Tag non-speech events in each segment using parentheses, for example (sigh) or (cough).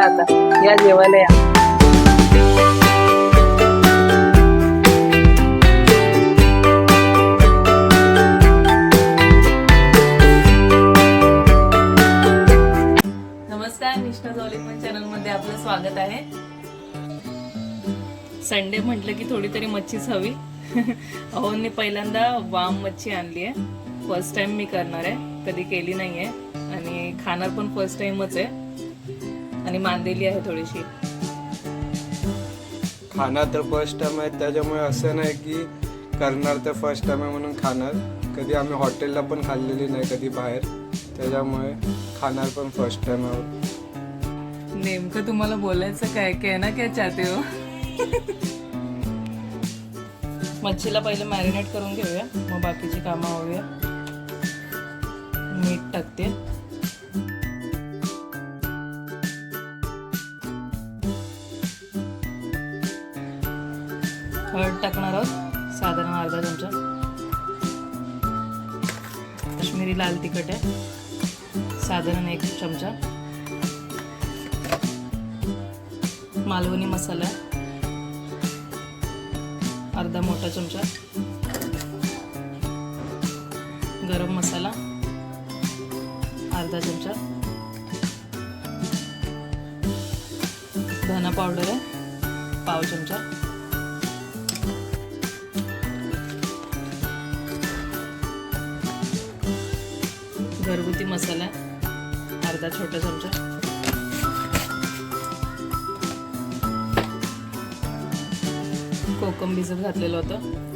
चला आता. या जेवायला या. नमस्कार आपलं स्वागत आहे. संडे म्हटलं की थोडी तरी मच्छीच हवी. (laughs) अहोंनी पहिल्यांदा वाम मच्छी आणली आहे. फर्स्ट टाइम मी करणार आहे. कधी केली नाही आहे आणि खाणार पण फर्स्ट टाइमच आहे. आणि मांदेली आहे थोडीशी. खाणार तर फर्स्ट टाइम आहे त्याच्यामुळे असं नाही की करणार तर फर्स्ट टाइम आहे म्हणून खाणार. कधी आम्ही हॉटेलला पण खाल्लेली नाही कधी बाहेर. त्याच्यामुळे खाणार पण फर्स्ट टाइम आहे नेमकं तुम्हाला बोलायचं काय काय ना काय चाहते हो? मच्छीला पहिले मॅरिनेट करून घेऊया. मग बाकीची कामं होऊया. मीठ टाकते. हळद टाकणार आहोत. साधारण अर्धा चमचा. काश्मीरी लाल तिखट आहे. साधारण एक चमचा. मालवणी मसाला अर्धा मोठा चमचा. गरम मसाला. अर्धा चमचा. धना पावडर आहे. पाव चमचा. घरगुती मसाला. अर्धा छोटा चमचा. कोकम भिजत घातलेलं होतं.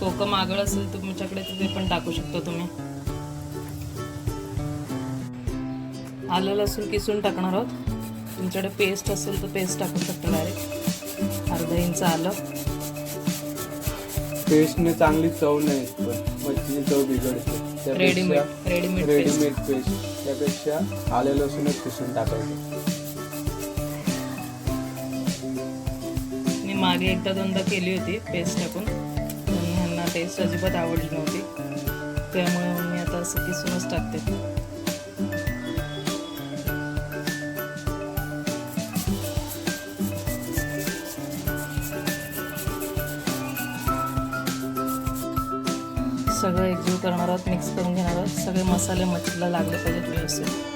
कोकम आगळ असेल तुमच्याकडे ते पण टाकू शकता तुम्ही. आलं लसूण किसून टाकणार आहोत. तुमच्याकडे पेस्ट असेल तर पेस्ट टाकू शकता डायरेक्ट अर्धा इंच आलं. पेस्टने चांगली चव नाही मच्छीची चव बिघडते. Readymade readymade paste readymade paste त्यापेक्षा आले लसूणच किसून टाकायचं. मी मागे एकदा दोनदा केली होती पेस्ट टाकून पण ह्यांना टेस्ट अजिबात आवडली नव्हती. त्यामुळे मग मी आता असं किसूनच टाकते. सगळं एकजीव करणार आहोत मिक्स करून घेणार आहोत. सगळे मसाले मच्छीला लागले पाहिजेत व्यवस्थित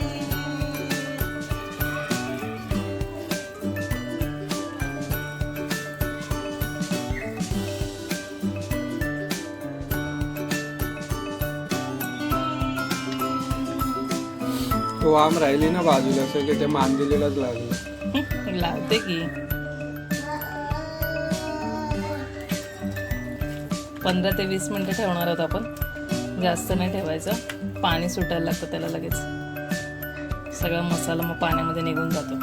तो आम राहिली ना बाजूला सगळे ते मांदिलेलाच लागलं. लावते की. पंधरा ते वीस मिनिटं ठेवणार आहोत आपण. जास्त नाही ठेवायचं. पाणी सुटायला लागतं त्याला लगेच. सगळा मसाला मग पाण्यामध्ये निघून जातो.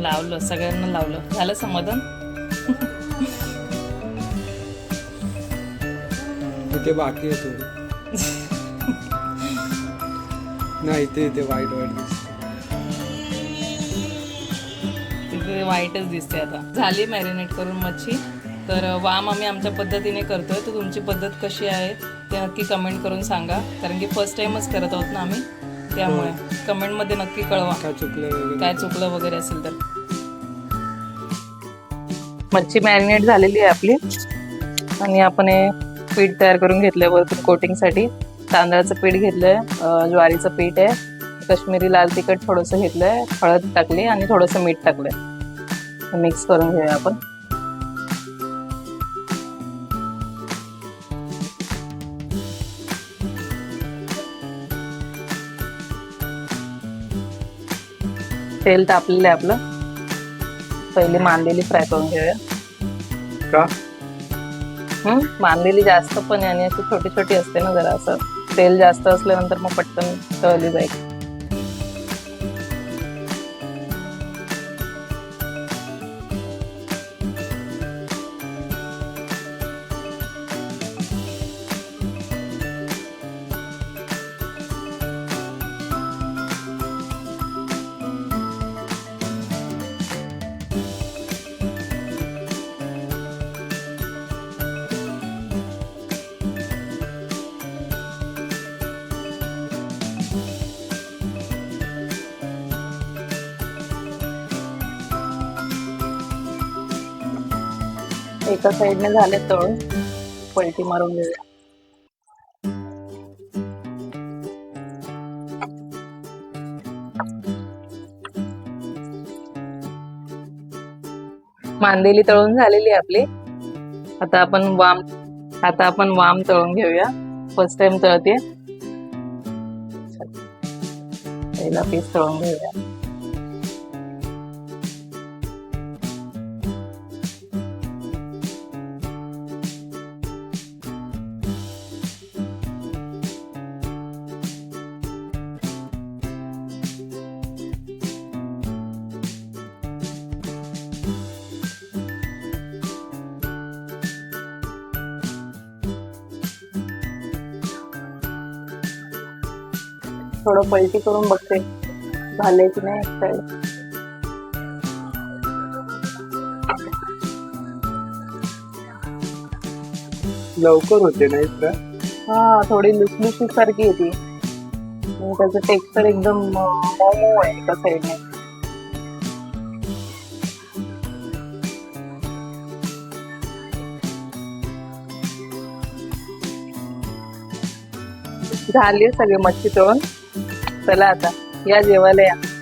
लावलं सगळ्यांना लावलं. झालं समाधान? इथे बाकी आहे (laughs) नाही इथे इथे वाईट वाईट दिसतं. तिथे वाईटच दिसते आता. झाली मॅरिनेट करून मच्छी. तर वाम आम्ही आमच्या पद्धतीने करतोय. तर तुमची पद्धत कशी आहे ते नक्की कमेंट करून सांगा. कारण की फर्स्ट टाइमच करत आहोत ना आम्ही. त्यामुळे कमेंटमध्ये नक्की कळवा. काय चुकलं वगैरे? काय चुकलं वगैरे असेल तर. मच्छी मॅरिनेट झालेली आहे आपली. आणि आपण हे पीठ तयार करून घेतलंय वरतून कोटिंगसाठी तांदळाचं पीठ घेतलंय ज्वारीचं पीठ आहे काश्मीरी लाल तिखट थोडंसं घेतलंय हळद टाकली आणि थोडंसं मीठ टाकलंय. मिक्स करून घेऊया आपण. तेल तापलेलं आहे आपलं. पहिली मांदेली फ्राय करून घेऊया. का? हम्म, मांदेली जास्त पण आणि अशी छोटी छोटी असते ना जरा असं. तेल जास्त असल्यानंतर मग पटकन तळली जाईल. एका साईडने झाले तळून पलटी मारून घेऊया. मांदेली तळून झालेली आहे आपली. आता आपण वाम आता आपण वाम तळून घेऊया. फर्स्ट टाइम तळते पहिला पीस तळून घेऊया. थोडं पलटी करून बघते झाले की नाही एक साईड लवकर होते नाही का हा थोडी लुसलुशी सारखी येते आणि त्याचं टेक्स्चर एकदम मऊ आहे एका साईडने झाली सगळी मच्छी तळून. चला आता. या जेवायला या.